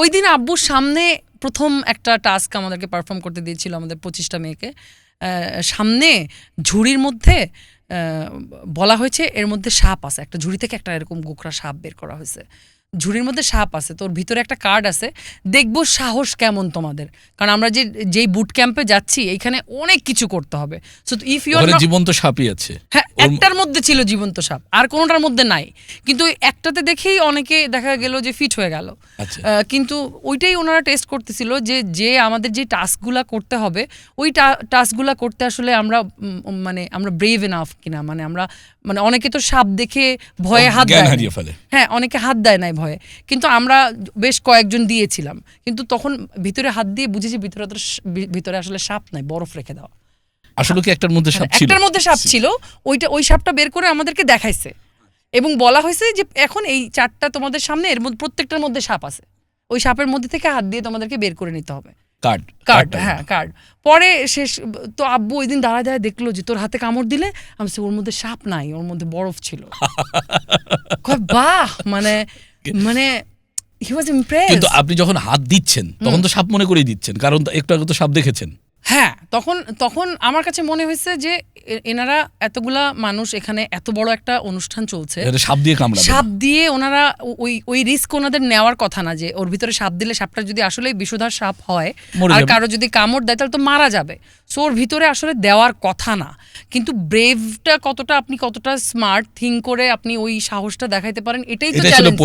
ওই দিন আব্বুর সামনে প্রথম একটা টাস্ক আমাদেরকে পারফর্ম করতে দিয়েছিল আমাদের পঁচিশটা মেয়েকে। সামনে ঝুড়ির মধ্যে বলা হয়েছে এর মধ্যে সাপ আছে। একটা ঝুড়ি থেকে একটা এরকম গোখরা সাপ বের করা হয়েছে। ঝুড়ির মধ্যে সাপ আছে তোর ভিতরে একটা কার্ড আছে। দেখব সাহস কেমন তোমাদের। কারণ আমরা যে যেই বুট ক্যাম্পে যাচ্ছি এইখানে অনেক কিছু করতে হবে। সো ইফ ইউ জীবন্ত সাপই আছে। হ্যাঁ একটার মধ্যে ছিল জীবন্ত সাপ আর কোনোটার মধ্যে নাই। কিন্তু ওই একটাতে দেখেই অনেকে দেখা গেল যে ফিট হয়ে গেল। আচ্ছা। কিন্তু ওইটাই ওনারা টেস্ট করতেছিল যে যে আমাদের যে টাস্কগুলা করতে হবে ওই টাস্কগুলা করতে আসলে আমরা মানে আমরা ব্রেভ এনাফ কিনা মানে আমরা মানে অনেকে তো সাপ দেখে ভয়ে হাত দেয় হ্যাঁ অনেকে হাত দেয় নাই ভয়ে। কিন্তু আমরা বেশ কয়েকজন দিয়েছিলাম। কিন্তু তখন ভিতরে হাত দিয়ে বুঝেছি ভিতরে ভিতরে আসলে সাপ নাই বরফ রেখে দেওয়া। আসলে কি একটার মধ্যে সাপ ছিল? একটার মধ্যে সাপ ছিল ওইটা ওই সাপটা বের করে আমাদেরকে দেখাইছে। এবং বলা হয়েছে যে এখন এই চারটা তোমাদের সামনে এর মধ্যে প্রত্যেকটার মধ্যে সাপ আছে। ওই সাপের মধ্যে থেকে হাত দিয়ে তোমাদেরকে বের করে নিতে হবে। কার্ড। কার্ড হ্যাঁ কার্ড। পরে শেষ তো আব্বু ওই দিন দাঁড়ায় দাঁড়ায় দেখল যে তোর হাতে কামড় দিলে? আমি ওর মধ্যে সাপ নাই ওর মধ্যে বরফ ছিল। বাহ মানে মানে হি ওয়াজ ইমপ্রেস কিন্তু আপনি যখন হাত দিচ্ছেন তখন তো সাপ মনে করেই দিচ্ছেন কারণ একটু আগে তো সাপ দেখেছেন। হ্যাঁ তখন তখন আমার কাছে মনে হয়েছে যে এনারা এতগুলা মানুষ এখানে এত বড় একটা অনুষ্ঠান চলছে। সাপ দিয়ে কামড়াবে। সাপ দিয়ে ওনারা ওই ওই রিস্ক ওনাদের নেওয়ার কথা না যে ওর ভিতরে সাপ দিলে সাপটা যদি আসলে বিষধর সাপ হয় আর কারও যদি কামড় দেয় তাহলে তো মারা যাবে। সো ওর ভিতরে আসলে দেওয়ার কথা না। কিন্তু ব্রেভটা কতটা আপনি কতটা স্মার্ট থিঙ্ক করে আপনি ওই সাহসটা দেখাইতে পারেন এটাই তো চ্যালেঞ্জ।